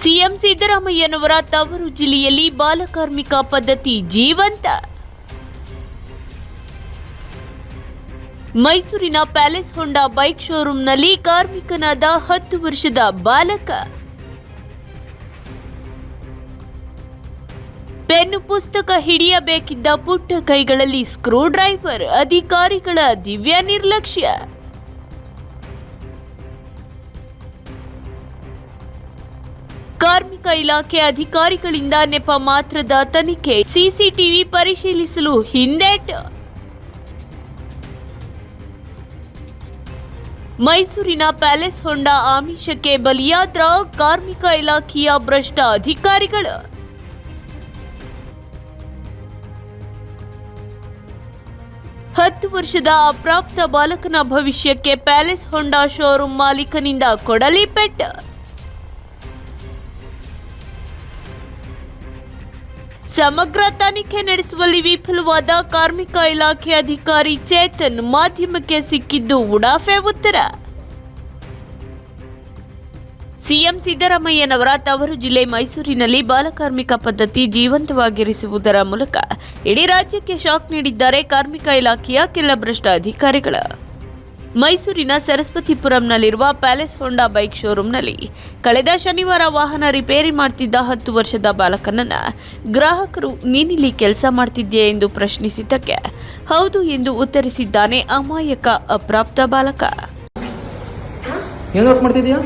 CM ಸಿದ್ದರಾಮಯ್ಯನವರ ತವರು ಜಿಲ್ಲೆಯಲ್ಲಿ ಬಾಲಕಾರ್ಮಿಕ ಪದ್ಧತಿ ಜೀವಂತ. ಮೈಸೂರಿನ ಪ್ಯಾಲೇಸ್ ಹೊಂಡಾ ಬೈಕ್ ಶೋರೂಂನಲ್ಲಿ ಕಾರ್ಮಿಕನಾದ ಹತ್ತು ವರ್ಷದ ಬಾಲಕ. ಪೆನ್ನು ಪುಸ್ತಕ ಹಿಡಿಯಬೇಕಿದ್ದ ಪುಟ್ಟ ಕೈಗಳಲ್ಲಿ ಸ್ಕ್ರೂ ಡ್ರೈವರ್, ಅಧಿಕಾರಿಗಳ ದಿವ್ಯ ನಿರ್ಲಕ್ಷ್ಯ. ಕಾರ್ಮಿಕ ಇಲಾಖೆ ಅಧಿಕಾರಿಗಳಿಂದ ನೆಪ ಮಾತ್ರದ ತನಿಖೆ ಸಿಸಿಟಿವಿ ಪರಿಶೀಲಿಸಲು ಹಿಂದೇಟ್. ಮೈಸೂರಿನ ಪ್ಯಾಲೇಸ್ ಹೊಂಡ ಆಮಿಷಕ್ಕೆ ಬಲಿಯಾದ್ರ ಕಾರ್ಮಿಕ ಇಲಾಖೆಯ ಭ್ರಷ್ಟ ಅಧಿಕಾರಿಗಳು. ಹತ್ತು ವರ್ಷದ ಅಪ್ರಾಪ್ತ ಬಾಲಕನ ಭವಿಷ್ಯಕ್ಕೆ ಪ್ಯಾಲೇಸ್ ಹೊಂಡಾ ಶೋರೂಂ ಮಾಲೀಕನಿಂದ ಕೊಡಲಿ ಪೆಟ್ಟು ಸಮಗ್ರ ತನಿಖೆ ನಡೆಸುವಲ್ಲಿ ವಿಫಲವಾದ ಕಾರ್ಮಿಕ ಇಲಾಖೆ ಅಧಿಕಾರಿ ಚೇತನ್ ಮಾಧ್ಯಮಕ್ಕೆ ಸಿಕ್ಕಿದ್ದು ಉಡಾಫೆ ಉತ್ತರ. ಸಿಎಂ ಸಿದ್ದರಾಮಯ್ಯನವರ ತವರು ಜಿಲ್ಲೆ ಮೈಸೂರಿನಲ್ಲಿ ಬಾಲಕಾರ್ಮಿಕ ಪದ್ಧತಿ ಜೀವಂತವಾಗಿರಿಸುವುದರ ಮೂಲಕ ಇಡೀ ರಾಜ್ಯಕ್ಕೆ ಶಾಕ್ ನೀಡಿದ್ದಾರೆ ಕಾರ್ಮಿಕ ಇಲಾಖೆಯ ಕೆಲ ಭ್ರಷ್ಟ ಅಧಿಕಾರಿಗಳು ಮೈಸೂರಿನ ಸರಸ್ವತಿಪುರಂನಲ್ಲಿರುವ ಪ್ಯಾಲೇಸ್ ಹೋಂಡಾ ಬೈಕ್ ಶೋರೂಂನಲ್ಲಿ ಕಳೆದ ಶನಿವಾರ ವಾಹನ ರಿಪೇರಿ ಮಾಡ್ತಿದ್ದ ಹತ್ತು ವರ್ಷದ ಬಾಲಕನನ್ನ ಗ್ರಾಹಕರು ನೀನಿಲ್ಲಿ ಕೆಲಸ ಮಾಡ್ತಿದ್ಯೆ ಎಂದು ಪ್ರಶ್ನಿಸಿದ್ದಕ್ಕೆ ಹೌದು ಎಂದು ಉತ್ತರಿಸಿದ್ದಾನೆ ಅಮಾಯಕ ಅಪ್ರಾಪ್ತ ಬಾಲಕ. ಮಾಡ್ತಿದ್ಯಾ?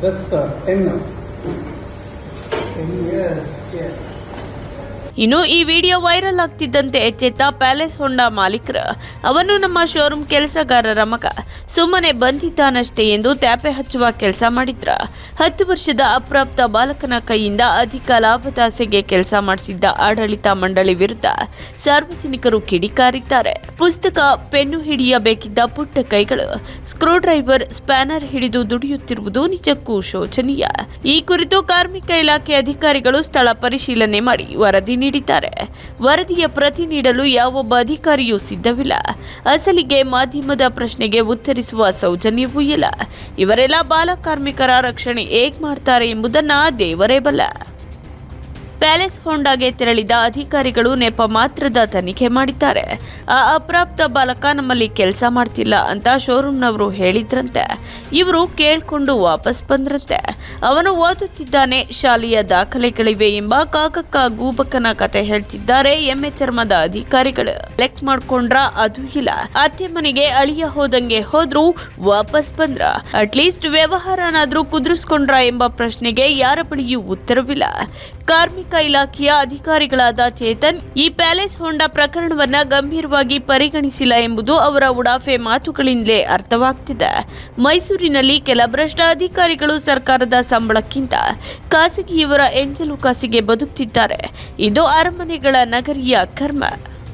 This uh, 10 now. 10 years, yeah. ಇನ್ನು ಈ ವಿಡಿಯೋ ವೈರಲ್ ಆಗ್ತಿದ್ದಂತೆ ಎಚ್ಚೆತ್ತ ಪ್ಯಾಲೇಸ್ ಹೊಂಡಾ ಮಾಲೀಕರು. ಅವನು ನಮ್ಮ ಶೋರೂಮ್ ಕೆಲಸಗಾರರ ಮಗ. ಸುಮ್ಮನೆ ಬಂದಿದ್ದಾನಷ್ಟೇ ಎಂದು ತ್ಯಾಪೆ ಹಚ್ಚುವ ಕೆಲಸ ಮಾಡಿದ್ರ. ಹತ್ತು ವರ್ಷದ ಅಪ್ರಾಪ್ತ ಬಾಲಕನ ಕೈಯಿಂದ ಅಧಿಕ ಲಾಭದಾಸೆಗೆ ಕೆಲಸ ಮಾಡಿಸಿದ್ದ ಆಡಳಿತ ಮಂಡಳಿ ವಿರುದ್ಧ ಸಾರ್ವಜನಿಕರು ಕಿಡಿಕಾರಿದ್ದಾರೆ. ಪುಸ್ತಕ, ಪೆನ್ನು ಹಿಡಿಯಬೇಕಿದ್ದ ಪುಟ್ಟ ಕೈಗಳು ಸ್ಕ್ರೂ ಡ್ರೈವರ್ ಸ್ಪ್ಯಾನರ್ ಹಿಡಿದು ದುಡಿಯುತ್ತಿರುವುದು ನಿಜಕ್ಕೂ ಶೋಚನೀಯ. ಈ ಕುರಿತು ಕಾರ್ಮಿಕ ಇಲಾಖೆ ಅಧಿಕಾರಿಗಳು ಸ್ಥಳ ಪರಿಶೀಲನೆ ಮಾಡಿ ವರದಿ ನೀಡಿದ್ದಾರೆ. ವರದಿಯ ಪ್ರತಿ ನೀಡಲು ಯಾವೊಬ್ಬ ಅಧಿಕಾರಿಯೂ ಸಿದ್ಧವಿಲ್ಲ. ಅಸಲಿಗೆ ಮಾಧ್ಯಮದ ಪ್ರಶ್ನೆಗೆ ಉತ್ತರಿಸುವ ಸೌಜನ್ಯವೂ ಇಲ್ಲ. ಇವರೆಲ್ಲ ಬಾಲ ಕಾರ್ಮಿಕರ ರಕ್ಷಣೆ ಹೇಗ್ ಮಾಡ್ತಾರೆ ಎಂಬುದನ್ನ ದೇವರೇ ಬಲ್ಲ. ಪ್ಯಾಲೇಸ್ ಹೊಂಡಾಗೆ ತೆರಳಿದ ಅಧಿಕಾರಿಗಳು ನೆಪ ಮಾತ್ರದ ತನಿಖೆ ಮಾಡಿದ್ದಾರೆ. ಆ ಅಪ್ರಾಪ್ತ ಬಾಲಕ ನಮ್ಮಲ್ಲಿ ಕೆಲಸ ಮಾಡ್ತಿಲ್ಲ ಅಂತ ಶೋರೂಮ್ನವರು ಹೇಳಿದ್ರಂತೆ. ಇವರು ಕೇಳ್ಕೊಂಡು ವಾಪಸ್ ಬಂದ್ರಂತೆ. ಅವನು ಓದುತ್ತಿದ್ದಾನೆ, ಶಾಲೆಯ ದಾಖಲೆಗಳಿವೆ ಎಂಬ ಕಾಕಕ್ಕ ಗೂಬಕ್ಕನ ಕತೆ ಹೇಳ್ತಿದ್ದಾರೆ ಎಮ್ಮೆ ಚರ್ಮದ ಅಧಿಕಾರಿಗಳು. ಕಲೆಕ್ಟ್ ಮಾಡ್ಕೊಂಡ್ರ ಅದು ಇಲ್ಲ. ಅತ್ತೆ ಮನೆಗೆ ಅಳಿಯ ಹೋದಂಗೆ ಹೋದ್ರು ವಾಪಸ್ ಬಂದ್ರ. ಅಟ್ಲೀಸ್ಟ್ ವ್ಯವಹಾರನಾದ್ರೂ ಕುದುರಿಸ್ಕೊಂಡ್ರ ಎಂಬ ಪ್ರಶ್ನೆಗೆ ಯಾರ ಬಳಿಯೂ ಉತ್ತರವಿಲ್ಲ. ಕಾರ್ಮಿಕ ಇಲಾಖೆಯ ಅಧಿಕಾರಿಗಳಾದ ಚೇತನ್, ಈ ಪ್ಯಾಲೇಸ್ ಹೊಂಡ ಪ್ರಕರಣವನ್ನ ಗಂಭೀರವಾಗಿ ಪರಿಗಣಿಸಿಲ್ಲ ಎಂಬುದು ಅವರ ಉಡಾಫೆ ಮಾತುಗಳಿಂದಲೇ ಅರ್ಥವಾಗ್ತಿದೆ. ಮೈಸೂರಿನಲ್ಲಿ ಕೆಲ ಭ್ರಷ್ಟ ಅಧಿಕಾರಿಗಳು ಸರ್ಕಾರದ ಸಂಬಳಕ್ಕಿಂತ ಖಾಸಗಿಯವರ ಎಂಜಲು ಕಾಸಿಗೆ ಬದುಕ್ತಿದ್ದಾರೆ. ಇದು ಅರಮನೆಗಳ ನಗರಿಯ ಕರ್ಮ.